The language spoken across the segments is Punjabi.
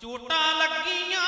ਚੋਟਾਂ ਲੱਗੀਆਂ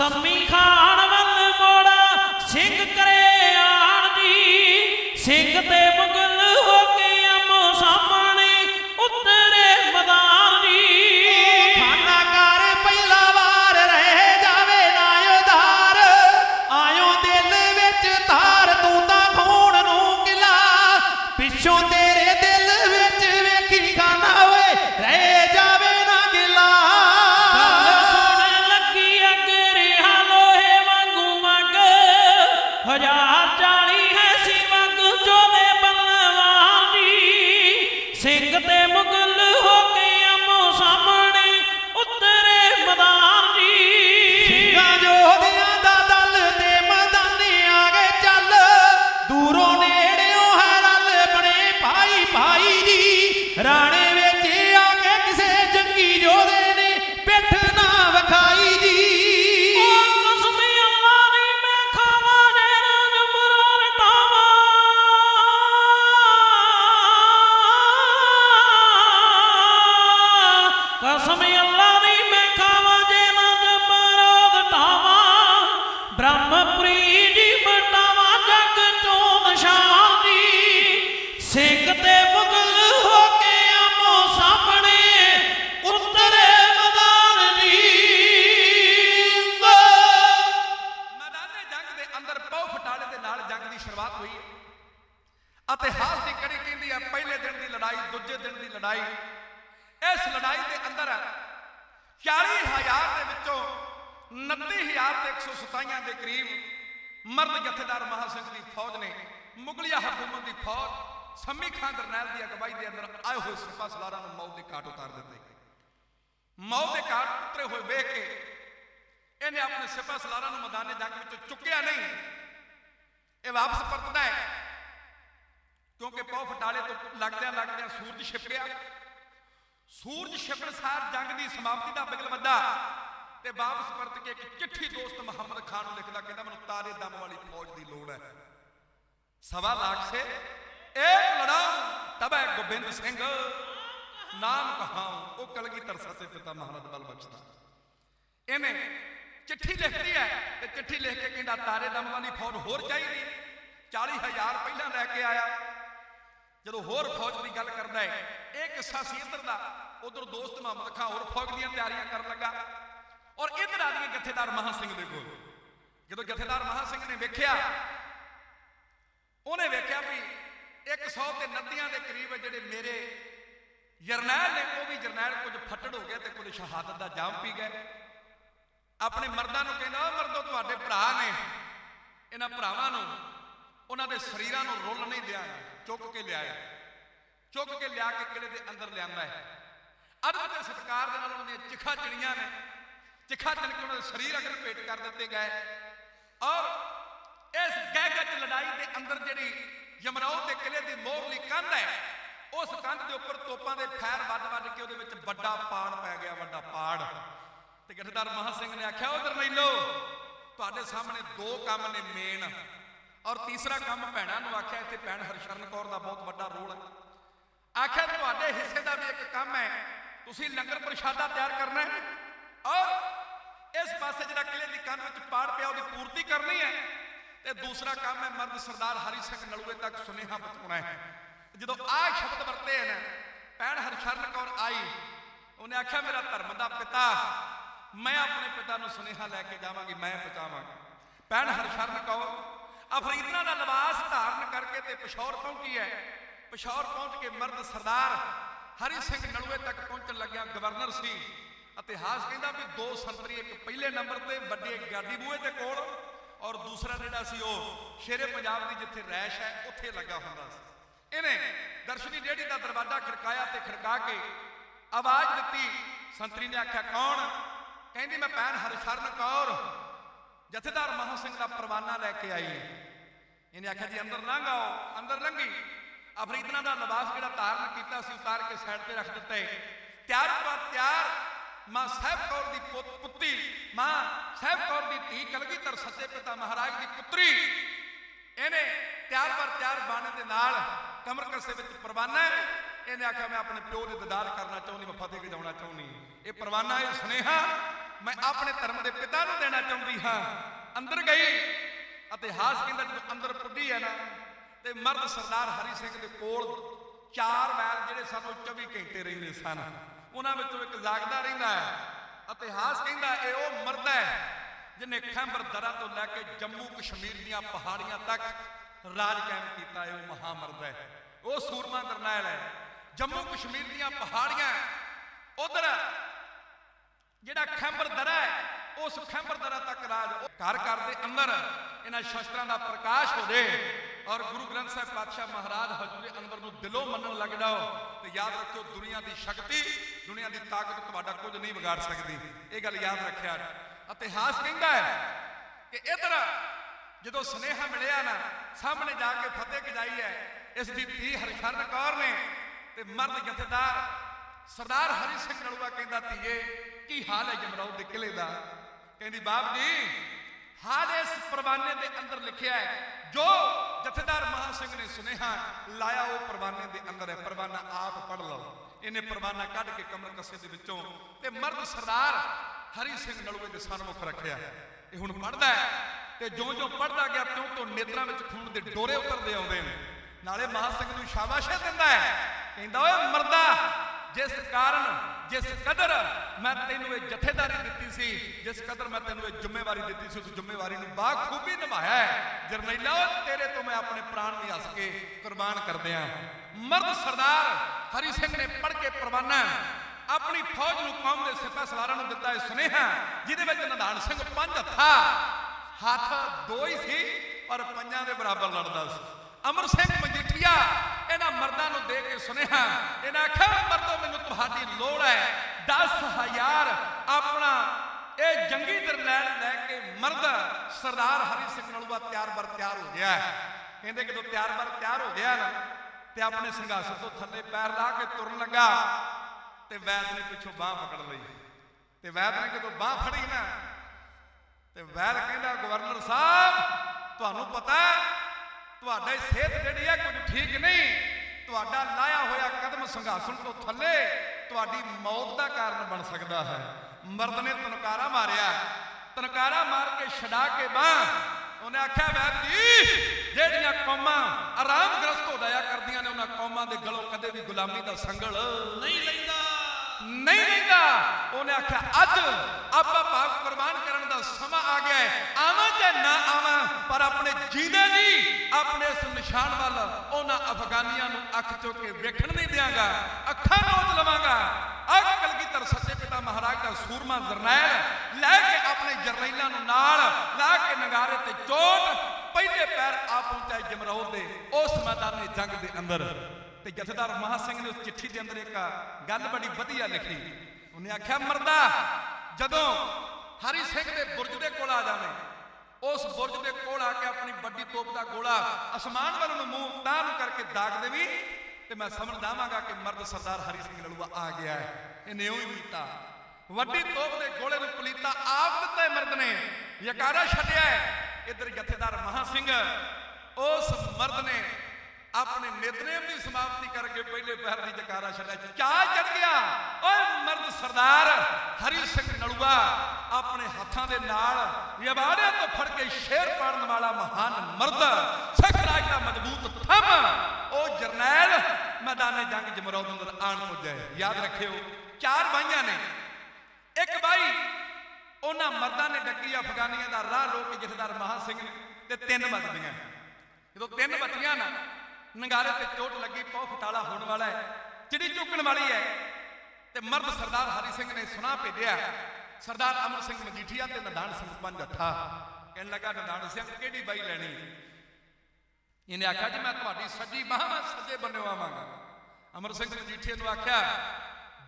ਸੰਮੀ ਖਾਨ ਵੱਲ ਮੋੜਾ ਸਿੰਘ ਕਰ ਇਤਿਹਾਸ ਦੀ ਕੜੀ ਕਹਿੰਦੀ ਹੈ ਪਹਿਲੇ ਦਿਨ ਦੀ ਲੜਾਈ, ਦੂਜੇ ਦਿਨ ਦੀ ਲੜਾਈ। ਇਸ ਲੜਾਈ ਦੇ ਅੰਦਰ 40000 ਦੇ ਵਿੱਚੋਂ 29000 ਤੇ 127 ਦੇ ਕਰੀਬ ਮਰਦ ਜਥੇਦਾਰ ਮਹਾ ਸਿੰਘ ਦੀ ਫੌਜ ਨੇ, ਮੁਗਲਿਆ ਹਕੂਮਤ ਦੀ ਫੌਜ, ਸੰਮੀ ਖਾਨ ਜਰਨੈਲ ਦੀ ਅਗਵਾਈ ਦੇ ਅੰਦਰ ਆਏ ਹੋਏ ਸਿਪਾਹ ਸਲਾਰਾਂ ਨੂੰ ਮੌਤ ਦੇ ਘਾਟ ਉਤਾਰ ਦਿੱਤੇ। ਮੌਤ ਦੇ ਘਾਟ ਉਤਰੇ ਹੋਏ ਵੇਖ ਕੇ ਇਹਨੇ ਆਪਣੇ ਸਿਪਾਹ ਸਲਾਰਾਂ ਨੂੰ ਮੈਦਾਨੇ ਜੰਗ ਵਿੱਚੋਂ ਚੁੱਕਿਆ ਨਹੀਂ। ਇਹ ਵਾਪਸ ਪਰਤਦਾ ਹੈ। ਕਿਉਂਕਿ ਪੌ ਫਟਾਲੇ ਤੋਂ ਲੱਗਦਿਆਂ ਲੱਗਦਿਆਂ ਸੂਰਜ ਛਿਪਿਆ। ਸੂਰਜ ਛਿਪਣ ਸਾਰ ਜੰਗ ਦੀ ਸਮਾਪਤੀ ਦਾ ਬਿਗਲ ਵੱਜਾ ਤੇ ਵਾਪਸ ਪਰਤ ਕੇ ਇੱਕ ਚਿੱਠੀ ਦੋਸਤ ਮੁਹੰਮਦ ਖਾਨ ਨੂੰ ਲਿਖਦਾ ਕਹਿੰਦਾ, ਮੈਨੂੰ ਤਾਰੇ ਦਮ ਵਾਲੀ ਫੌਜ ਦੀ ਲੋੜ ਹੈ। ਸਵਾ ਲੱਖ ਸੇ ਇੱਕ ਲੜਾਉ, ਤਬੈ ਗੋਬਿੰਦ ਸਿੰਘ। ਨਾਮ ਕਹਾਉ, ਉਹ ਕਲਗੀਧਰ ਸੱਚੇ ਪਿਤਾ ਮਹਾਰਾਜ ਬਲ ਬਖਸ਼ਦਾ। ਇਹਨੇ ਚਿੱਠੀ ਲਿਖਦੀ ਹੈ ਤੇ ਚਿੱਠੀ ਲਿਖ ਕੇ ਕਹਿੰਦਾ, ਤਾਰੇ ਦਮ ਵਾਲੀ ਫੌਜ ਹੋਰ ਚਾਹੀਦੀ। 40000 ਪਹਿਲਾਂ ਲੈ ਕੇ ਆਇਆ। ਜਦੋਂ ਹੋਰ ਫੌਜ ਦੀ ਗੱਲ ਕਰਦਾ ਹੈ, ਇਹ ਕਿੱਸਾ ਸੀ ਇੱਧਰ ਦਾ। ਉਧਰ ਦੋਸਤ ਮੁਹੰਮਦ ਖਾਂ ਹੋਰ ਫੌਜ ਦੀਆਂ ਤਿਆਰੀਆਂ ਕਰਨ ਲੱਗਾ। ਔਰ ਇੱਧਰ ਆ ਗਏ ਜਥੇਦਾਰ ਮਹਾ ਸਿੰਘ ਦੇ ਕੋਲ। ਜਦੋਂ ਜਥੇਦਾਰ ਮਹਾ ਸਿੰਘ ਨੇ ਵੇਖਿਆ, ਉਹਨੇ ਵੇਖਿਆ ਵੀ 100 ਤੇ ਨਦੀਆਂ ਦੇ ਕਰੀਬ ਜਿਹੜੇ ਮੇਰੇ ਜਰਨੈਲ ਨੇ, ਉਹ ਵੀ ਜਰਨੈਲ ਕੁਝ ਫੱਟੜ ਹੋ ਗਿਆ ਤੇ ਕੁਝ ਸ਼ਹਾਦਤ ਦਾ ਜਾਮ ਪੀ ਗਏ। ਆਪਣੇ ਮਰਦਾਂ ਨੂੰ ਕਹਿੰਦਾ ਉਹ ਮਰਦੋ, ਤੁਹਾਡੇ ਭਰਾ ਨੇ। ਇਹਨਾਂ ਭਰਾਵਾਂ ਨੂੰ, ਉਹਨਾਂ ਦੇ ਸਰੀਰਾਂ ਨੂੰ ਰੁੱਲ ਨਹੀਂ ਦਿਆ ਚੁੱਕ ਕੇ ਲਿਆਇਆ ਚੁੱਕ ਕੇ ਲਿਆ ਕੇ ਕਿਲੇ ਦੇ ਅੰਦਰ ਲਿਆਂਦਾ ਹੈ। ਅਦਬ ਤੇ ਸਤਕਾਰ ਦੇ ਨਾਲ ਉਹਨਾਂ ਦੀਆਂ ਚਿਖਾ ਚਿੜੀਆਂ ਨੇ। ਚਿਖਾ ਚਿਣ ਕੇ ਉਹਨਾਂ ਦੇ ਸਰੀਰ ਅਗਰ ਭੇਟ ਕਰ ਦਿੱਤੇ ਗਏ। ਔਰ ਇਸ ਗਹਿਗਤ ਲੜਾਈ ਦੇ ਅੰਦਰ ਜਿਹੜੀ ਯਮਰਾਉ ਦੇ ਕਿਲੇ ਦੀ ਮੋਹਰਲੀ ਕੰਧ ਹੈ, ਉਸ ਕੰਧ ਦੇ ਉੱਪਰ ਤੋਪਾਂ ਦੇ ਫੈਰ ਵੱਜ-ਵੱਜ ਕੇ ਉਹਦੇ ਵਿੱਚ ਵੱਡਾ ਪਾੜ ਪੈ ਗਿਆ, ਵੱਡਾ ਪਾੜ। ਤੇ ਜਥੇਦਾਰ ਮਹਾ ਸਿੰਘ ਨੇ ਆਖਿਆ, ਉਧਰ ਲੈ ਲਓ। ਤੁਹਾਡੇ ਸਾਹਮਣੇ ਦੋ ਕੰਮ ਨੇ ਮੇਨ ਔਰ ਤੀਸਰਾ ਕੰਮ ਭੈਣਾਂ ਨੂੰ ਆਖਿਆ, ਇੱਥੇ ਭੈਣ ਹਰਸ਼ਰਨ ਕੌਰ ਦਾ ਬਹੁਤ ਵੱਡਾ ਰੋਲ ਹੈ। ਆਖਿਆ, ਤੁਹਾਡੇ ਹਿੱਸੇ ਦਾ ਵੀ ਇੱਕ ਕੰਮ ਹੈ, ਤੁਸੀਂ ਲੰਗਰ ਪ੍ਰਸ਼ਾਦਾ ਤਿਆਰ ਕਰਨਾ ਹੈ ਔਰ ਇਸ ਪਾਸੇ ਜਿਹੜਾ ਕਿਲੇ ਦੀ ਕੰਨ ਵਿੱਚ ਪਾੜ ਪਿਆ, ਉਹਦੀ ਪੂਰਤੀ ਕਰਨੀ ਹੈ ਤੇ ਦੂਸਰਾ ਕੰਮ ਹੈ, ਮਰਦ ਸਰਦਾਰ ਹਰੀ ਸਿੰਘ ਨਲੂਏ ਤੱਕ ਸੁਨੇਹਾ ਪਹੁੰਚਾਉਣਾ ਹੈ। ਜਦੋਂ ਆਹ ਸ਼ਬਦ ਵਰਤੇ ਹਨ, ਭੈਣ ਹਰਸ਼ਰਨ ਕੌਰ ਆਈ, ਉਹਨੇ ਆਖਿਆ, ਮੇਰਾ ਧਰਮ ਦਾ ਪਿਤਾ, ਮੈਂ ਆਪਣੇ ਪਿਤਾ ਨੂੰ ਸੁਨੇਹਾ ਲੈ ਕੇ ਜਾਵਾਂਗੀ, ਮੈਂ ਪਹੁੰਚਾਵਾਂਗੀ। ਭੈਣ ਹਰਸ਼ਰਨ ਕੌਰ ਅਫਰੀਦਨਾ ਦਾ ਲਿਬਾਸ ਧਾਰਨ ਕਰਕੇ ਤੇ ਪਿਸ਼ੌਰ ਪਹੁੰਚੀ ਹੈ। ਪਿਸ਼ੌਰ ਪਹੁੰਚ ਕੇ ਮਰਦ ਸਰਦਾਰ ਹਰੀ ਸਿੰਘ ਨਲੂਏ ਤੱਕ ਪਹੁੰਚਣ ਲੱਗਿਆ ਗਵਰਨਰ ਸੀ। ਇਤਿਹਾਸ ਕਹਿੰਦਾ ਵੀ ਦੋ ਸੰਤਰੀ ਇੱਕ ਪਹਿਲੇ ਨੰਬਰ ਤੇ, ਵੱਡੇ ਗਾਡੀ ਬੂਹੇ ਦੇ ਕੋਲ ਔਰ ਦੂਸਰਾ ਜਿਹੜਾ ਸੀ ਉਹ ਸ਼ੇਰੇ ਪੰਜਾਬ ਦੀ ਜਿੱਥੇ ਰੈਸ਼ ਹੈ, ਉੱਥੇ ਲੱਗਾ ਹੁੰਦਾ ਸੀ। ਇਹਨੇ ਦਰਸ਼ਨੀ ਡੇੜੀ ਦਾ ਦਰਵਾਜ਼ਾ ਖੜਕਾਇਆ ਤੇ ਖੜਕਾ ਕੇ ਆਵਾਜ਼ ਦਿੱਤੀ, ਸੰਤਰੀ ਨੇ ਆਖਿਆ, ਕੌਣ? ਕਹਿੰਦੀ, ਮੈਂ ਭੈਣ ਹਰਸ਼ਰਨ ਕੌਰ। ਜਥੇਦਾਰ ਮਹਾ ਸਿੰਘ ਦਾ ਪਰਵਾਨਾ ਲੈ ਕੇ ਆਈ। ਇਹਨੇ ਆਖਿਆ ਜੀ, ਅੰਦਰ ਲੰਘ ਆਓ, ਅੰਦਰ ਲੰਘੀ। ਅਫਰੀਦਨਾ ਦਾ ਲਿਬਾਸ ਜਿਹੜਾ ਧਾਰਨ ਕੀਤਾ ਸੀ, ਉਤਾਰ ਕੇ ਸਾਈਡ ਤੇ ਰੱਖ ਦਿੱਤਾ। ਤਿਆਰ ਪਰ ਤਿਆਰ, ਮਾਂ ਸਾਹਿਬ ਕੌਰ ਦੀ ਪੁੱਤ, ਪੁੱਤੀ, ਮਾਂ ਸਾਹਿਬ ਕੌਰ ਦੀ ਧੀ ਕਲਗੀਧਰ ਸੱਚੇ ਪਿਤਾ ਮਹਾਰਾਜ ਦੀ ਪੁੱਤਰੀ। ਇਹਨੇ ਤਿਆਰ ਪਰ ਤਿਆਰ ਬਾਣੇ ਦੇ ਨਾਲ ਕਮਰ ਕਸੇ ਵਿੱਚ ਪਰਵਾਨਾ ਹੈ। ਇਹਨੇ ਆਖਿਆ, ਮੈਂ ਆਪਣੇ ਪਿਓ ਦੇ ਦੀਦਾਰ ਕਰਨਾ ਚਾਹੁੰਦੀ, ਮੈਂ ਫਤਿਹ ਜਾਣਾ ਚਾਹੁੰਦੀ। ਇਹ ਪਰਵਾਨਾ, ਇਹ ਸੁਨੇਹਾ ਮੈਂ ਆਪਣੇ ਧਰਮ ਦੇ ਪਿਤਾ ਨੂੰ ਦੇਣਾ ਚਾਹੁੰਦੀ ਹਾਂ। ਅੰਦਰ ਗਈ ਇਤਿਹਾਸ ਕਹਿੰਦਾ, ਜਦੋਂ ਅੰਦਰ ਪੁੱਡੀ ਹੈ ਨਾ, ਤੇ ਮਰਦ ਸਰਦਾਰ ਹਰੀ ਸਿੰਘ ਦੇ ਕੋਲ ਚਾਰ ਮੈਲ ਜਿਹੜੇ ਸਾਨੂੰ 24 ਘੰਟੇ ਰਹਿੰਦੇ ਸਨ। ਉਹਨਾਂ ਵਿੱਚੋਂ ਇੱਕ ਜਾਗਦਾ ਰਹਿੰਦਾ ਹੈ ਇਤਿਹਾਸ ਕਹਿੰਦਾ, ਇਹ ਉਹ ਮਰਦ ਹੈ ਜਿਹਨੇ ਖੈਂਬਰ ਦਰਾ ਤੋਂ ਲੈ ਕੇ ਜੰਮੂ ਕਸ਼ਮੀਰ ਦੀਆਂ ਪਹਾੜੀਆਂ ਤੱਕ ਰਾਜ ਕਾਇਮ ਕੀਤਾ ਹੈ, ਉਹ ਮਹਾਮਰਦ ਹੈ। ਉਹ ਸੂਰਮਾ ਦਰਨਾਇਲ ਹੈ। ਜੰਮੂ ਕਸ਼ਮੀਰ ਦੀਆਂ ਪਹਾੜੀਆਂ, ਉਧਰ ਜਿਹੜਾ ਖੈਬਰ ਦਰਾ ਹੈ, ਉਸ ਖੈਬਰ ਦਰਾ ਤੱਕ ਰਾਜ ਘਰ ਘਰ ਦੇ ਅੰਦਰ ਇਹਨਾਂ ਸ਼ਸਤਰਾਂ ਦਾ ਪ੍ਰਕਾਸ਼ ਹੋ ਜੇ। ਔਰ ਗੁਰੂ ਗ੍ਰੰਥ ਸਾਹਿਬ ਪਾਤਸ਼ਾਹ ਮਹਾਰਾਜ ਹਜ਼ੂਰ ਅਨਵਰ ਨੂੰ ਦਿਲੋਂ ਮੰਨਣ ਲੱਗ ਜਾਓ ਤੇ ਯਾਦ ਰੱਖਿਓ, ਦੁਨੀਆ ਦੀ ਸ਼ਕਤੀ, ਦੁਨੀਆ ਦੀ ਤਾਕਤ ਤੁਹਾਡਾ ਕੁਝ ਨਹੀਂ ਵਿਗਾੜ ਸਕਦੀ। ਇਹ ਗੱਲ ਯਾਦ ਰੱਖਿਆ। ਇਤਿਹਾਸ ਕਹਿੰਦਾ ਹੈ ਕਿ ਇਧਰ ਜਦੋਂ ਸੁਨੇਹਾ ਮਿਲਿਆ ਨਾ, ਸਾਹਮਣੇ ਜਾ ਕੇ ਫਤਿਹ ਗਜਾਈ ਹੈ, ਇਸ ਦੀ ਧੀ ਹਰਸ਼ਰਨ ਕੌਰ ਨੇ ਤੇ ਮਰਦ ਜਥੇਦਾਰ ਸਰਦਾਰ ਹਰੀ ਸਿੰਘ ਨਲੂਆ ਕਹਿੰਦਾ, ਧੀਏ, ਕੀ ਹਾਲ ਹੈ ਜਮਰੌਦ ਦੇ ਕਿਲੇ ਦਾ? ਕਹਿੰਦੀ, ਬਾਪ ਜੀ, ਹਾਲ ਇਸ ਪਰਵਾਨੇ ਦੇ ਅੰਦਰ ਲਿਖਿਆ ਹੈ, ਜੋ ਜਥੇਦਾਰ ਮਹਾ ਸਿੰਘ ਨੇ ਸੁਨੇਹਾ ਲਾਇਆ, ਉਹ ਪਰਵਾਨੇ ਦੇ ਅੰਦਰ ਹੈ। ਪਰਵਾਨਾ ਆਪ ਪੜ ਲਓ। ਇਹਨੇ ਪਰਵਾਨਾ ਕੱਢ ਕੇ ਕਮਰ ਕੱਸੇ ਦੇ ਵਿੱਚੋਂ ਤੇ ਮਰਦ ਸਰਦਾਰ ਹਰੀ ਸਿੰਘ ਨਲੂਏ ਦੇ ਸਨਮੁਖ ਰੱਖਿਆ। ਇਹ ਹੁਣ ਪੜਦਾ ਹੈ ਤੇ ਜਿਉਂ-ਜਿਉਂ ਪੜਦਾ ਗਿਆ ਤਿਉਂ ਤੋਂ ਨੇਤਰਾਂ ਵਿੱਚ ਖੂਨ ਦੇ ਡੋਰੇ ਉਤਰਦੇ ਆਉਂਦੇ ਨੇ। ਨਾਲੇ ਮਹਾ ਸਿੰਘ ਨੂੰ ਸ਼ਾਬਾਸ਼ੇ ਦਿੰਦਾ ਹੈ। ਕਹਿੰਦਾ, ਓਏ ਮਰਦਾ ਜਿਸ ਕਾਰਨ, ਜਿਸ ਕਦਰ ਮੈਂ ਤੈਨੂੰ ਇਹ ਜਥੇਦਾਰੀ ਦਿੱਤੀ ਸੀ, ਜਿਸ ਕਦਰ ਮੈਂ ਤੈਨੂੰ ਇਹ ਜ਼ਿੰਮੇਵਾਰੀ ਦਿੱਤੀ ਸੀ, ਉਸ ਜ਼ਿੰਮੇਵਾਰੀ ਨੂੰ ਬਾਖੂਬੀ ਨਿਭਾਇਆ ਹੈ। ਜਰਨੈਲਾ ਤੇਰੇ ਤੋਂ ਮੈਂ ਆਪਣੇ ਪ੍ਰਾਣ ਵੀ ਹੱਸ ਕੇ ਕੁਰਬਾਨ ਕਰ ਦਿਆਂ ਮਰਦ ਸਰਦਾਰ, ਹਰੀ ਸਿੰਘ ਨੇ ਪੜ ਕੇ ਪਰਵਾਨਾ ਆਪਣੀ ਫੌਜ ਨੂੰ ਕੌਮ ਦੇ ਸਿਪਾਹ ਸਵਾਰਾਂ ਨੂੰ ਦਿੱਤਾ ਇਹ ਸੁਨੇਹਾ ਜਿਹਦੇ ਵਿੱਚ ਨਿਧਾਨ ਸਿੰਘ ਪੰਜ ਹੱਥਾ, ਹੱਥ ਦੋ ਹੀ ਸੀ, ਪਰ ਪੰਜਾਂ ਦੇ ਬਰਾਬਰ ਲੜਦਾ ਸੀ। ਅਮਰ ਸਿੰਘ ਮਜੀਠੀਆ ਇਹਨਾਂ ਮਰਦਾਂ ਨੂੰ ਦੇ ਕੇ ਸੁਨੇਹਾ ਇਹਨਾਂ ਆਖਿਆ ਮਰਦੋ ਮੈਨੂੰ ਤੁਹਾਡੀ ਲੋੜ ਹੈ 10000 ਆਪਣਾ ਇਹ ਜੰਗੀ ਦਰਨੈਲ ਲੈ ਕੇ ਮਰਦ ਸਰਦਾਰ ਹਰੀ ਸਿੰਘ ਨਲੂਆ ਤਿਆਰ ਬਰ ਤਿਆਰ ਹੋ ਗਿਆ ਹੈ। ਕਹਿੰਦੇ ਜਦੋਂ ਤਿਆਰ ਬਰ ਤਿਆਰ ਹੋ ਗਿਆ ਨਾ ਤੇ ਆਪਣੇ ਸਿੰਘਾਸਨ ਤੋਂ ਥੱਲੇ ਪੈਰ ਲਾ ਕੇ ਤੁਰਨ ਲੱਗਾ ਤੇ ਵੈਦ ਨੇ ਪਿੱਛੋਂ ਬਾਹ ਪਕੜ ਲਈ ਤੇ ਵੈਦ ਨੇ ਜਦੋਂ ਬਾਹ ਫੜੀ ਨਾ ਤੇ ਵੈਦ ਕਹਿੰਦਾ ਗਵਰਨਰ ਸਾਹਿਬ ਤੁਹਾਨੂੰ ਪਤਾ ਹੈ, ਤੁਹਾਡੀ ਸਿਹਤ ਜਿਹੜੀ ਹੈ ਕੁਝ ਠੀਕ ਨਹੀਂ। ਤੁਹਾਡਾ ਲਾਇਆ ਹੋਇਆ ਕਦਮ ਸੰਘਾਸਣ ਤੋਂ ਥੱਲੇ ਤੁਹਾਡੀ ਮੌਤ ਦਾ ਕਾਰਨ ਬਣ ਸਕਦਾ ਹੈ। ਮਰਦ ਨੇ ਤਨਕਾਰਾ ਮਾਰਿਆ। ਤਨਕਾਰਾ ਮਾਰ ਕੇ ਛਡਾ ਕੇ ਬਾਹ। ਉਹਨੇ ਆਖਿਆ, ਵੈਦ ਜੀ, ਜਿਹੜੀਆਂ ਕੌਮਾਂ ਆਰਾਮ ਗ੍ਰਸਤ ਹੋ ਜਾਇਆ ਕਰਦੀਆਂ ਨੇ, ਉਹਨਾਂ ਕੌਮਾਂ ਦੇ ਗਲੋਂ ਕਦੇ ਵੀ ਗੁਲਾਮੀ ਦਾ ਸੰਗਲ ਨਹੀਂ ਲੈਂਦਾ। ਨਹੀਂ ਰਹਿੰਦਾ ਉਹਨੇ ਆਖਿਆ ਅੱਜ ਆਪਾ ਭਾਗ ਕੁਰਬਾਨ ਕਰਨ ਦਾ ਸਮਾਂ ਆ ਗਿਆ ਹੈ। ਆਵਾਂ ਤੇ ਨਾ ਆਵਾਂ, ਪਰ ਆਪਣੇ ਜੀਂਦੇ ਦੀ, ਆਪਣੇ ਇਸ ਨਿਸ਼ਾਨ ਵੱਲ ਉਹਨਾਂ ਅਫਗਾਨੀਆਂ ਨੂੰ ਅੱਖ ਚੁੱਕ ਕੇ ਵੇਖਣ ਨਹੀਂ ਦਿਆਂਗਾ। ਅੱਖਾਂ ਨੋਚ ਲਵਾਂਗਾ। ਅੱਗ ਕਲਗੀਧਰ ਸੱਚੇ ਪਿਤਾ ਮਹਾਰਾਜ ਦਾ ਸੂਰਮਾ ਜਰਨੈਲ ਲੈ ਕੇ ਆਪਣੇ ਜਰਨੈਲਾਂ ਨੂੰ ਨਾਲ ਲਾ ਕੇ ਨਗਾਰੇ ਤੇ ਚੋਟ, ਪਹਿਲੇ ਪੈਰ ਆ ਪਹੁੰਚਾਏ ਜਮਰੌਦ ਦੇ ਉਸ ਮੈਦਾਨੇ ਜੰਗ ਦੇ ਅੰਦਰ ਤੇ ਜਥੇਦਾਰ ਮਹਾ ਸਿੰਘ ਨੇ ਉਸ ਚਿੱਠੀ ਦੇ ਅੰਦਰ ਇੱਕ ਗੱਲ ਬੜੀ ਵਧੀਆ ਲਿਖੀ। ਉਹਨੇ ਆਖਿਆ, ਮਰਦਾ, ਜਦੋਂ ਹਰੀ ਸਿੰਘ ਦੇ ਬੁਰਜ ਦੇ ਕੋਲ ਆ ਜਾਵੇਂ, ਉਸ ਬੁਰਜ ਦੇ ਕੋਲ ਆ ਕੇ ਆਪਣੀ ਵੱਡੀ ਤੋਪ ਦਾ ਗੋਲਾ ਅਸਮਾਨ ਵੱਲ ਨੂੰ ਮੂੰਹ ਤਾਂ ਨੂੰ ਕਰਕੇ ਦਾਗ ਦੇਵੀ ਤੇ ਮੈਂ ਸਮਝ ਜਾਵਾਂਗਾ ਕਿ ਮਰਦ ਸਰਦਾਰ ਹਰੀ ਸਿੰਘ ਲੜੂਆ ਆ ਗਿਆ ਹੈ। ਇਹਨੇ ਉਹ ਹੀ ਕੀਤਾ ਵੱਡੀ ਤੋਪ ਦੇ ਗੋਲੇ ਨੂੰ ਪਲੀਤਾ ਆਪ ਦਿੱਤਾ ਮਰਦ ਨੇ। ਯਕਾਰਾ ਛੱਡਿਆ ਹੈ। ਇੱਧਰ ਜਥੇਦਾਰ ਮਹਾ ਸਿੰਘ, ਉਸ ਮਰਦ ਨੇ ਆਪਣੇ ਨਿਤਨੇਮ ਦੀ ਸਮਾਪਤੀ ਕਰਕੇ ਪਹਿਲੇ ਪੈਰ ਦੀ ਜਕਾਰਾ ਛੱਡਿਆ, ਚਾਹ ਚੜ ਗਿਆ। ਓਏ ਮਰਦ ਸਰਦਾਰ, ਹਰੀ ਸਿੰਘ ਨਲੂਆ, ਆਪਣੇ ਹੱਥਾਂ ਦੇ ਨਾਲ ਯਬਾੜੇ ਤੋਂ ਫੜ ਕੇ ਸ਼ੇਰ ਪਾੜਨ ਵਾਲਾ ਮਹਾਨ ਮਰਦ, ਸਿੱਖ ਰਾਜ ਦਾ ਮਜ਼ਬੂਤ ਥੰਮ, ਉਹ ਜਰਨੈਲ ਮੈਦਾਨੇ ਜੰਗ ਜਮਰੌਦ ਅੰਦਰ ਆਣ ਪੁੱਜਿਆ। ਯਾਦ ਰੱਖਿਓ, ਚਾਰ ਬਾਈਆਂ ਨੇ। ਇੱਕ ਬਾਈ, ਉਹਨਾਂ ਮਰਦਾਂ ਨੇ ਡੱਕੀ ਅਫਗਾਨੀਆਂ ਦਾ ਰਾਹ ਰੋਕ ਕੇ ਜਥੇਦਾਰ ਮਹਾ ਸਿੰਘ ਨੇ, ਤੇ ਤਿੰਨ ਬਚਦੀਆਂ ਜਦੋਂ ਤਿੰਨ ਬਚੀਆਂ ਨਾ ਨਗਾਰੇ ਤੇ ਚੋਟ ਲੱਗੀ ਪੌ ਫਟਾਲਾ ਹੋਣ ਵਾਲਾ ਹੈ, ਚਿੜੀ ਚੁੱਕਣ ਵਾਲੀ ਹੈ। ਤੇ ਮਰਦ ਸਰਦਾਰ ਹਰੀ ਸਿੰਘ ਨੇ ਸੁਣਾ ਭੇਜਿਆ, ਸਰਦਾਰ ਅਮਰ ਸਿੰਘ ਮਜੀਠੀਆ ਤੇ ਨਦਾਨ ਸਿੰਘ ਪੰਜ ਅੱਠਾ ਕਹਿਣ ਲੱਗਾ, ਨਦਾਨ ਸਿੰਘ, ਕਿਹੜੀ ਬਾਈ ਲੈਣੀ? ਇਹਨੇ ਆਖਿਆ, ਜੀ, ਮੈਂ ਤੁਹਾਡੀ ਸੱਜੀ ਬਾਹ ਮੈਂ ਸੱਜੇ ਬੰਨਿਓ ਆਵਾਂਗਾ। ਅਮਰ ਸਿੰਘ ਮਜੀਠੀਆ ਨੂੰ ਆਖਿਆ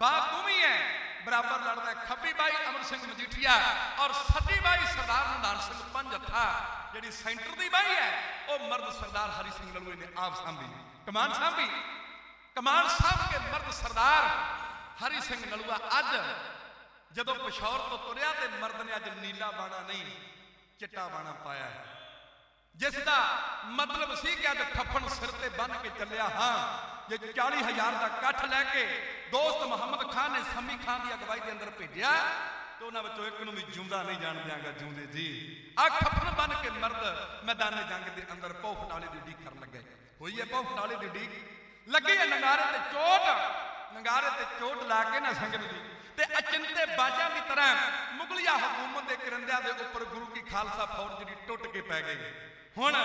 ਬਾਹ ਤੂੰ ਵੀ ਹੈ, ਬਰਾਬਰ ਲੜਦਾ ਹੈ। ਖੱਬੀ ਬਾਈ ਅਮਰ ਸਿੰਘ ਮਜੀਠੀਆ ਔਰ ਸੱਜੀ ਬਾਈ ਸਰਦਾਰ ਨਦਾਨ ਸਿੰਘ ਪੰਜ ਹੱਥਾ ਜਿਹੜੀ ਸੈਂਟਰ ਦੀ ਬਾਈ ਹੈ, ਉਹ ਮਰਦ ਸਰਦਾਰ ਹਰੀ ਸਿੰਘ ਨਲੂਏ ਨੇ ਆਪ ਸਾਂਭੀ। ਕਮਾਨ ਸਾਂਭੀ। ਕਮਾਨ ਸਾਂਭ ਕੇ ਮਰਦ ਸਰਦਾਰ ਹਰੀ ਸਿੰਘ ਨਲੂਆ ਅੱਜ ਜਦੋਂ ਪਿਸ਼ੌਰ ਤੋਂ ਤੁਰਿਆ ਤੇ ਮਰਦ ਨੇ ਅੱਜ ਨੀਲਾ ਬਾਣਾ ਨਹੀਂ, ਚਿੱਟਾ ਬਾਣਾ ਪਾਇਆ ਹੈ। ਜਿਸ ਦਾ ਮਤਲਬ ਸੀ ਕਿ ਅੱਜ ਠੱਫਣ ਸਿਰ ਤੇ ਬੰਨ ਕੇ ਚੱਲਿਆ ਹਾਂ, ਜੇ 40000 ਦਾ ਇਕੱਠ ਲੈ ਕੇ ਦੋਸਤ ਮੁਹੰਮਦ ਖਾਨ ਨੇ ਸਮੀ ਖਾਨ ਦੀ ਅਗਵਾਈ ਦੇ ਅੰਦਰ ਭੇਜਿਆ ਤੇ ਉਹਨਾਂ ਵਿੱਚੋਂ ਇੱਕ ਨੂੰ ਵੀ ਜਿਉਂਦਾ ਨਹੀਂ ਜਾਣ ਦਿਆਂਗਾ, ਜਿਉਂਦੇ ਜੀ। ਆ ਠੱਫਣ ਬੰਨ ਕੇ ਮਰਦ ਮੈਦਾਨੇ ਜੰਗ ਦੇ ਅੰਦਰ ਪੌ ਫਟਾਲੇ ਦੀ ਢੀਕ ਕਰਨ ਲੱਗੇ। ਹੋਈ ਹੈ ਪੌ ਫਟਾਲੇ ਦੀ ਢੀਕ ਲੱਗੀ ਹੈ ਨਗਾਰੇ ਤੇ ਚੋਟ। ਨਗਾਰੇ ਤੇ ਚੋਟ ਲਾ ਕੇ ਨਾ ਸੰਗਤ ਦੀ। ਤੇ ਅਚਿੰਤੇ ਬਾਜਾਂ ਦੀ ਤਰ੍ਹਾਂ ਮੁਗਲਿਆ ਹਕੂਮਤ ਦੇ ਕਰਿੰਦਿਆਂ ਦੇ ਉੱਪਰ ਗੁਰੂ ਕੀ ਖਾਲਸਾ ਫੌਜ ਜਿਹੜੀ ਟੁੱਟ ਕੇ ਪੈ ਗਈ। ਹੁਣ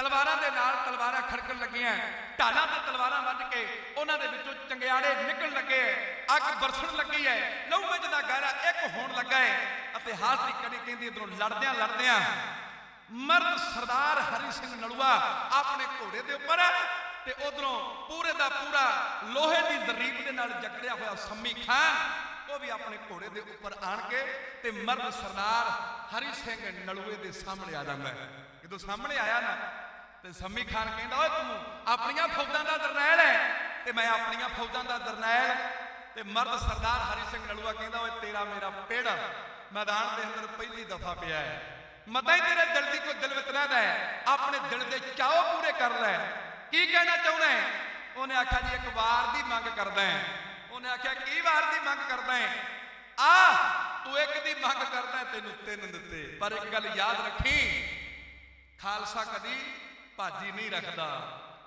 ਤਲਵਾਰਾਂ ਦੇ ਨਾਲ ਤਲਵਾਰਾਂ ਖੜਕਣ ਲੱਗੀਆਂ। ਢਾਲਾਂ ਤੇ ਤਲਵਾਰਾਂ ਵੱਢ ਕੇ ਉਹਨਾਂ ਦੇ ਵਿੱਚੋਂ ਚੰਗਿਆੜੇ ਨਿਕਲਣ ਲੱਗੇ ਅੱਗ ਬਰਸਣ ਲੱਗੀ ਹੈ ਲਹੂ ਵਿੱਚ ਦਾ ਗਹਿਰਾ ਇੱਕ ਹੋਣ ਲੱਗਾ ਹੈ ਇਤਿਹਾਸ ਦੀ ਕੜੀ ਕਹਿੰਦੀ ਇਧਰੋਂ ਲੜਦਿਆਂ ਲੜਦਿਆਂ ਮਰਦ ਸਰਦਾਰ ਹਰੀ ਸਿੰਘ ਨਲੂਆ ਆਪਣੇ ਘੋੜੇ ਦੇ ਉੱਪਰ ਤੇ ਉਧਰੋਂ ਪੂਰੇ ਦਾ ਪੂਰਾ ਲੋਹੇ ਦੀ ਜ਼ਰੀਬ ਦੇ ਨਾਲ ਜਕੜਿਆ ਹੋਇਆ ਸੰਮੀ ਖਾਨ, ਉਹ ਵੀ ਆਪਣੇ ਘੋੜੇ ਦੇ ਉੱਪਰ ਆਣ ਕੇ ਤੇ ਮਰਦ ਸਰਦਾਰ ਹਰੀ ਸਿੰਘ ਨਲੂਏ ਦੇ ਸਾਹਮਣੇ ਆ ਜਾਂਦਾ ਹੈ ਜਦੋਂ ਸਾਹਮਣੇ ਆਇਆ ਨਾ ਤੇ ਸੰਮੀ ਖਾਨ ਕਹਿੰਦਾ, ਓਏ ਤੂੰ ਆਪਣੀਆਂ ਫੌਜਾਂ ਦਾ ਜਰਨੈਲ ਹੈ ਤੇ ਮੈਂ ਆਪਣੀਆਂ ਫੌਜਾਂ ਦਾ ਜਰਨੈਲ ਤੇ ਮਰਦ ਸਰਦਾਰ ਹਰੀ ਸਿੰਘ ਨਲੂਆ ਕਹਿੰਦਾ, ਓਏ ਤੇਰਾ ਮੇਰਾ ਪੇੜ ਮੈਦਾਨ ਦੇ ਅੰਦਰ ਪਹਿਲੀ ਦਫਾ ਪਿਆ ਹੈ ਮਤਾ ਹੀ ਤੇਰੇ ਦਿਲ ਦੀ ਕੋਈ ਦਿਲ ਵਿੱਚ ਰਹਿੰਦਾ ਹੈ ਆਪਣੇ ਦਿਲ ਦੇ ਚਾਹੋ ਪੂਰੇ ਕਰ ਲੈ। ਕੀ ਕਹਿਣਾ ਚਾਹੁੰਦਾ ਹੈ ਉਹਨੇ ਆਖਿਆ, ਜੀ, ਇੱਕ ਵਾਰ ਦੀ ਮੰਗ ਕਰਦਾ ਹੈ ਉਹਨੇ ਆਖਿਆ, ਕੀ ਵਾਰ ਦੀ ਮੰਗ ਕਰਦਾ ਹੈ ਆ, ਤੂੰ ਇੱਕ ਦੀ ਮੰਗ ਕਰਦਾ ਤੈਨੂੰ ਤਿੰਨ ਦਿੱਤੇ। ਪਰ ਇੱਕ ਗੱਲ ਯਾਦ ਰੱਖੀ, ਖਾਲਸਾ ਕਦੀ ਭਾਜੀ ਨਹੀਂ ਰੱਖਦਾ।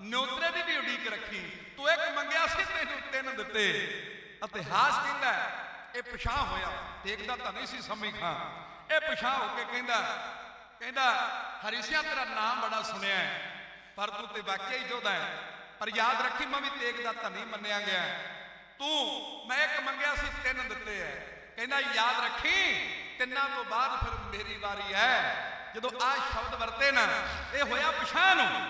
ਨੋਤਰੇ ਦੀ ਵੀ ਉਡੀਕ ਰੱਖੀ। ਤੂੰ ਇੱਕ ਮੰਗਿਆ ਸੀ ਤੈਨੂੰ ਤਿੰਨ ਦਿੱਤੇ। ਇਤਿਹਾਸ ਕਹਿੰਦਾ ਹੈ, ਇਹ ਪਛਾਹ ਹੋਇਆ। ਦੇਖਦਾ ਤਾਂ ਨਹੀਂ ਸੀ ਸਮੀ ਖਾਂ। ਇਹ ਪਛਾਹ ਹੋ ਕੇ ਕਹਿੰਦਾ ਕਹਿੰਦਾ ਹਰੀਸਿਆ ਤੇਰਾ ਨਾਮ ਬੜਾ ਸੁਣਿਆ ਪਰ ਤੂੰ ਤੇ ਵਾਕਿਆ ਹੀ ਜੋਦਾ ਹੈ। ਪਰ ਯਾਦ ਰੱਖੀ ਮੈਂ ਵੀ ਤੇਗ ਦਾ ਧਨੀ ਮੰਨਿਆ ਗਿਆ ਤੂੰ ਮੈਂ ਇੱਕ ਮੰਗਿਆ ਸੀ ਤਿੰਨ ਦਿੱਤੇ ਐ ਕਹਿੰਦਾ ਯਾਦ ਰੱਖੀ ਤਿੰਨਾਂ ਤੋਂ ਬਾਅਦ ਫਿਰ ਮੇਰੀ ਵਾਰੀ ਹੈ। ਜਦੋਂ ਆ ਸ਼ਬਦ ਵਰਤੇ ਨਾ, ਇਹ ਹੋਇਆ ਪਛਾਣ ਨੂੰ।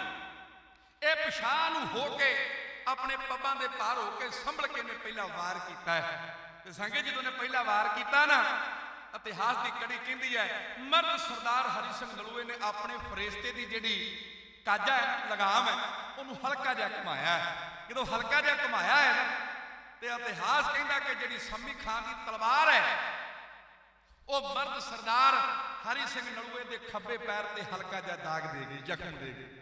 ਇਹ ਪਛਾਣ ਨੂੰ ਹੋ ਕੇ ਆਪਣੇ ਪੱਬਾਂ ਦੇ ਪਾਰ ਹੋ ਕੇ ਸੰਭਲ ਕੇ ਨੇ ਪਹਿਲਾ ਵਾਰ ਕੀਤਾ ਹੈ। ਤੇ ਸੰਗੇ ਜਦੋਂ ਨੇ ਪਹਿਲਾ ਵਾਰ ਕੀਤਾ ਨਾ, ਇਤਿਹਾਸ ਦੀ ਕੜੀ ਕਹਿੰਦੀ ਹੈ, ਮਰਦ ਸਰਦਾਰ ਹਰੀ ਸਿੰਘ ਨਲੂਏ ਨੇ ਆਪਣੇ ਫਰਿਸ਼ਤੇ ਦੀ ਜਿਹੜੀ ਕਾਜਾ ਹੈ, ਲਗਾਮ ਹੈ, ਉਹਨੂੰ ਹਲਕਾ ਜਿਹਾ ਘੁਮਾਇਆ ਹੈ। ਜਦੋਂ ਹਲਕਾ ਜਿਹਾ ਘੁਮਾਇਆ ਹੈ ਨਾ, ਤੇ ਇਤਿਹਾਸ ਕਹਿੰਦਾ ਕਿ ਜਿਹੜੀ ਸੰਮੀ ਖਾਨ ਦੀ ਤਲਵਾਰ ਹੈ ਉਹ ਮਰਦ ਸਰਦਾਰ ਹਰੀ ਸਿੰਘ ਨਲੂਏ ਦੇ ਖੱਬੇ ਪੈਰ ਤੇ ਹਲਕਾ ਜਿਹਾ ਦਾਗ ਦੇ ਗਈ, ਜ਼ਖਮ ਦੇ ਗਈ।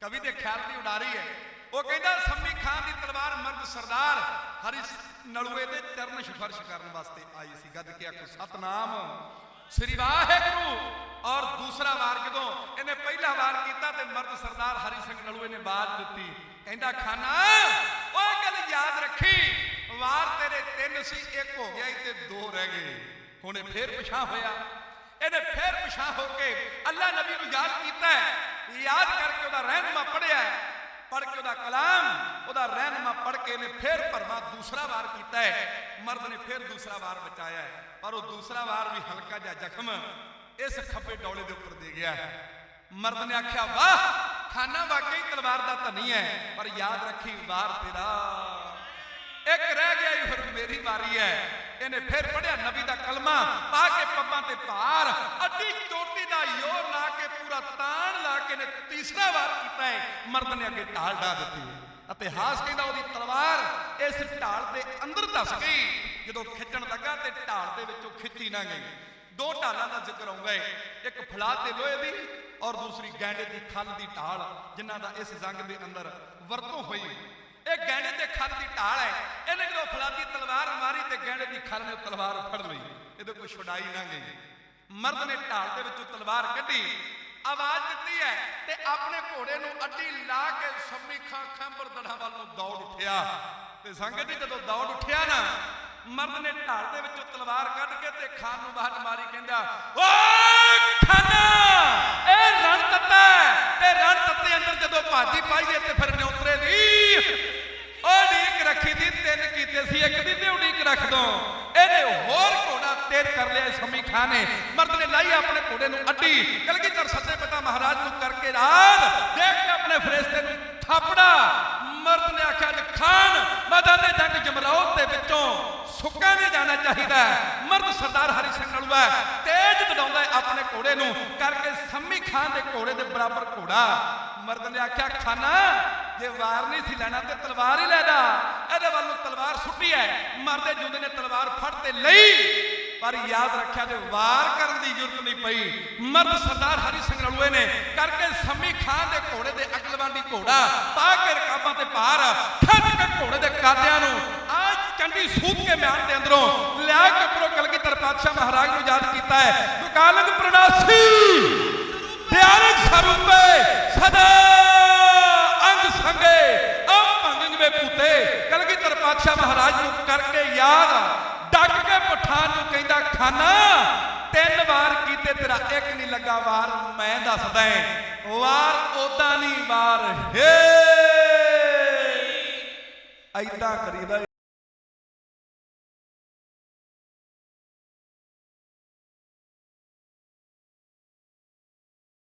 ਕਵੀ ਦੇ ਖਿਆਲ ਦੀ ਉਡਾਰੀ ਹੈ। ਉਹ ਕਹਿੰਦਾ, ਸੰਮੀ ਖਾਨ ਦੀ ਤਲਵਾਰ ਮਰਦ ਸਰਦਾਰ ਹਰੀ ਨਲੂਏ ਦੇ ਚਰਨ ਸਪਰਸ਼ ਕਰਨ ਵਾਸਤੇ ਆਈ ਸੀ। ਗੱਦ ਕੇ ਆਖੋ, ਸਤਨਾਮ, ਸ੍ਰੀ ਵਾਹਿਗੁਰੂ। ਔਰ ਦੂਸਰਾ ਵਾਰ ਜਦੋਂ ਇਹਨੇ ਪਹਿਲਾ ਵਾਰ ਕੀਤਾ ਤੇ ਮਰਦ ਸਰਦਾਰ ਹਰੀ ਸਿੰਘ ਨਲੂਏ ਨੇ ਬਾਤ ਦਿੱਤੀ। ਕਹਿੰਦਾ, ਖਾਨਾ, ਉਹ ਗੱਲ ਯਾਦ ਰੱਖੀ। ਵਾਰ ਤੇਰੇ ਤਿੰਨ ਸੀ, ਇੱਕ ਹੋ ਗਿਆ ਤੇ ਦੋ ਰਹਿ ਗਏ। ਹੁਣੇ ਫੇਰ ਪਿਛਾਂ ਹੋਇਆ ਇਹਨੇ ਫੇਰ ਪਿਛਾਂ ਹੋ ਕੇ ਅੱਲਾ ਨਬੀ ਨੂੰ ਯਾਦ ਕੀਤਾ ਹੈ ਯਾਦ ਕਰਕੇ ਉਹਦਾ ਰਹਿਨਮਾ ਪੜਿਆ ਪੜ ਕੇ ਉਹਦਾ ਕਲਾਮ ਉਹਦਾ ਰਹਿਨਮਾ ਪੜ ਕੇ ਇਹਨੇ ਫੇਰ ਭਰਮਾ ਦੂਸਰਾ ਵਾਰ ਕੀਤਾ ਹੈ ਮਰਦ ਨੇ ਫੇਰ ਦੂਸਰਾ ਵਾਰ ਬਚਾਇਆ ਹੈ ਪਰ ਉਹ ਦੂਸਰਾ ਵਾਰ ਵੀ ਹਲਕਾ ਜਿਹਾ ਜ਼ਖਮ ਇਸ ਖੱਬੇ ਡੌਲੇ ਦੇ ਉੱਪਰ ਦੇ ਗਿਆ ਹੈ ਮਰਦ ਨੇ ਆਖਿਆ ਵਾਹ ਖਾਨਾ ਵਾਕਈ ਤਲਵਾਰ ਦਾ ਧਨੀ ਹੈ ਪਰ ਯਾਦ ਰੱਖੀ ਵਾਰ ਤੇਰਾ ਇੱਕ ਰਹਿ ਗਿਆ ਹੀ ਫਿਰ ਮੇਰੀ ਵਾਰੀ ਹੈ ਇਹਨੇ ਫਿਰ ਪੜਿਆ ਨਬੀ ਦਾ ਕਲਮਾ, ਪਾ ਕੇ ਪੱਬਾਂ ਤੇ ਭਾਰ, ਅੱਡੀ ਚੋਟੀ ਦਾ ਯੋਰ ਲਾ ਕੇ ਪੂਰਾ ਤਾਣ ਲਾ ਕੇ ਨੇ ਤੀਸਰਾ ਵਾਰ ਕੀਤਾ ਹੈ ਮਰਦ ਨੇ ਅੱਗੇ ਢਾਲ ਢਾ ਦਿੱਤੀ ਇਤਿਹਾਸ ਕਹਿੰਦਾ ਉਹਦੀ ਤਲਵਾਰ ਇਸ ਢਾਲ ਦੇ ਅੰਦਰ ਧਸ ਗਈ, ਜਦੋਂ ਖਿੱਚਣ ਲੱਗਾ ਤੇ ਢਾਲ ਦੇ ਵਿੱਚੋਂ ਖਿੱਚੀ ਨਾ ਗਈ। ਦੋ ਢਾਲਾਂ ਦਾ ਜ਼ਿਕਰ ਆਉਂਦਾ ਹੈ ਇੱਕ ਫਲਾ ਤੇ ਲੋਹੇ ਦੀ ਔਰ ਦੂਸਰੀ ਗੈਂਡੇ ਦੀ ਖੱਲ ਦੀ ਢਾਲ, ਜਿਨ੍ਹਾਂ ਦਾ ਇਸ ਜੰਗ ਦੇ ਅੰਦਰ ਵਰਤੋਂ ਹੋਈ। ਇਹ ਗਹਿਣੇ ਤੇ ਖੱਲ ਦੀ ਢਾਲ ਹੈ। ਇਹਨੇ ਜਦੋਂ ਫਲਾਦੀ ਤਲਵਾਰ ਮਾਰੀ ਤੇ ਗਹਿਣੇ ਦੀ ਖੱਲ ਨੇ ਤਲਵਾਰ ਫੜ ਲਈ। ਇਹਦੇ ਕੋਈ ਛੁਡਾਈ ਨਾ ਗਈ। ਮਰਦ ਨੇ ਢਾਲ ਦੇ ਵਿੱਚੋਂ ਤਲਵਾਰ ਕੱਢੀ, ਆਵਾਜ਼ ਦਿੱਤੀ ਹੈ ਤੇ ਆਪਣੇ ਘੋੜੇ ਨੂੰ ਅੱਡੀ ਲਾ ਕੇ ਸੰਮੀ ਖਾਂ ਖੰਬਰ ਦੜਾ ਵੱਲ ਨੂੰ ਦੌੜ ਉੱਠਿਆ। ਤੇ ਸੰਗਤ ਜੀ, ਜਦੋਂ ਦੌੜ ਉੱਠਿਆ ਨਾ, ਮਰਦ ਨੇ ਢਾਲ ਦੇ ਵਿੱਚੋਂ ਤਲਵਾਰ ਕੱਢ ਕੇ ਤੇ ਖਾਨ ਨੂੰ ਬਾਹਰ ਮਾਰੀ ਕਹਿੰਦਾ ਓਏ ਖਾਨਾ, ਇਹ ਰਣ ਤੱਤਾ ਤੇ ਰਣ ਤੱਤੇ ਅੰਦਰ ਜਦੋਂ ਭਾਜੀ ਪਾਈਏ ਤੇ ਫਿਰ ਨਿਉਤਰੇ ਦੀ ਉਹ ਢੀਕ ਰੱਖੀ ਦੀ ਤਿੰਨ ਕੀਤੇ ਸੀ, ਇੱਕ ਦੀ ਤੇ ਉਡੀਕ ਰੱਖ ਦੋ। ਇਹਨੇ ਹੋਰ ਘੋੜਾ ਤੇਜ਼ ਕਰ ਲਿਆ ਸ਼ਮੀ ਖਾਨ ਨੇ। ਮਰਦ ਨੇ ਲਾਈ ਆਪਣੇ ਘੋੜੇ ਨੂੰ ਅੱਡੀ। ਕਲਗੀਧਰ ਸੱਤੇ ਪਿਤਾ ਮਹਾਰਾਜ ਨੂੰ ਕਰਕੇ ਰਾਜ। ਦੇਖ ਕੇ ਆਪਣੇ ਫਰਿਸ਼ਤੇ ਨੂੰ ਥਾਪੜਾ। ਮਰਦ ਨੇ ਆਖਿਆ ਜੀ ਖਾਨ ਮੈਦਾਨੇ ਜੰਗ ਜਮਰੌਦ ਦੇ ਵਿੱਚੋਂ ਸੁੱਕਾ ਨਹੀਂ ਜਾਣਾ ਚਾਹੀਦਾ ਮਰਦ ਸਰਦਾਰ ਹਰੀ ਸਿੰਘ ਨਲੂਆ ਤੇਜ਼ ਦੜਾਉਂਦਾ ਆਪਣੇ ਘੋੜੇ ਨੂੰ। ਕਰਕੇ ਸੰਮੀ ਖਾਨ ਦੇ ਘੋੜੇ ਦੇ ਬਰਾਬਰ ਘੋੜਾ। ਮਰਦ ਨੇ ਆਖਿਆ, ਖਾਨਾ ਜੇ ਵਾਰ ਨਹੀਂ ਸੀ ਲੈਣਾ ਤੇ ਤਲਵਾਰ ਹੀ ਲੈਦਾ ਇਹਦੇ ਵੱਲ ਨੂੰ ਤਲਵਾਰ ਸੁੱਟੀ ਹੈ ਮਰਦੇ ਜੁੰਦੇ ਨੇ ਤਲਵਾਰ ਫੜ ਤੇ ਲਈ। ਪਰ ਯਾਦ ਰੱਖਿਆ ਜੇ ਵਾਰ ਕਰਨ ਦੀ ਜ਼ਰੂਰਤ ਨਹੀਂ ਪਈ। ਮਰਦ ਸਰਦਾਰ ਹਰੀ ਸਿੰਘ ਨਲੂਏ ਨੇ ਕਰਕੇ ਸੰਮੀ ਖਾਨ ਦੇ ਘੋੜੇ ਦੇ ਅਗਲਵਾਂਡੀ ਘੋੜਾ ਪਾ ਕੇ ਰਕਾਬਾਂ ਤੇ ਪਾਰ ਖੱਜ ਕੇ ਘੋੜੇ ਦੇ ਕਾਦਿਆਂ ਨੂੰ ਆ ਚੰਡੀ ਸੂਤ ਕੇ ਮਿਆਨ ਦੇ ਅੰਦਰੋਂ ਲਿਆ ਕੇ ਉੱਪਰੋਂ ਕਲਗੀਧਰ ਪਾਤਸ਼ਾਹ ਮਹਾਰਾਜ ਨੂੰ ਯਾਦ ਕੀਤਾ ਹੈ ਦੁਕਾਲਕ ਪ੍ਰਣਾਸੀ ਧਿਆਨਕ ਸਰੂਪੇ ਸਦਾ ਭੰਗੰਗ ਵੇ ਪੂਤੇ ਕਲਗੀਧਰ ਪਾਤਸ਼ਾਹ ਮਹਾਰਾਜ ਨੂੰ ਕਰਕੇ ਯਾਦ ਡੱਕ ਕੇ ਪਠਾਨ ਨੂੰ ਕਹਿੰਦਾ, ਖਾਨਾ, ਤਿੰਨ ਵਾਰ ਕੀਤੇ ਤੇਰਾ ਇੱਕ ਨਹੀਂ ਲੱਗਾ ਵਾਰ ਮੈਂ ਦੱਸਦਾ ਵਾਰ ਉਦਾਂ ਨਹੀਂ, ਵਾਰ ਹੇ। ਐਦਾਂ ਕਰੀਦਾ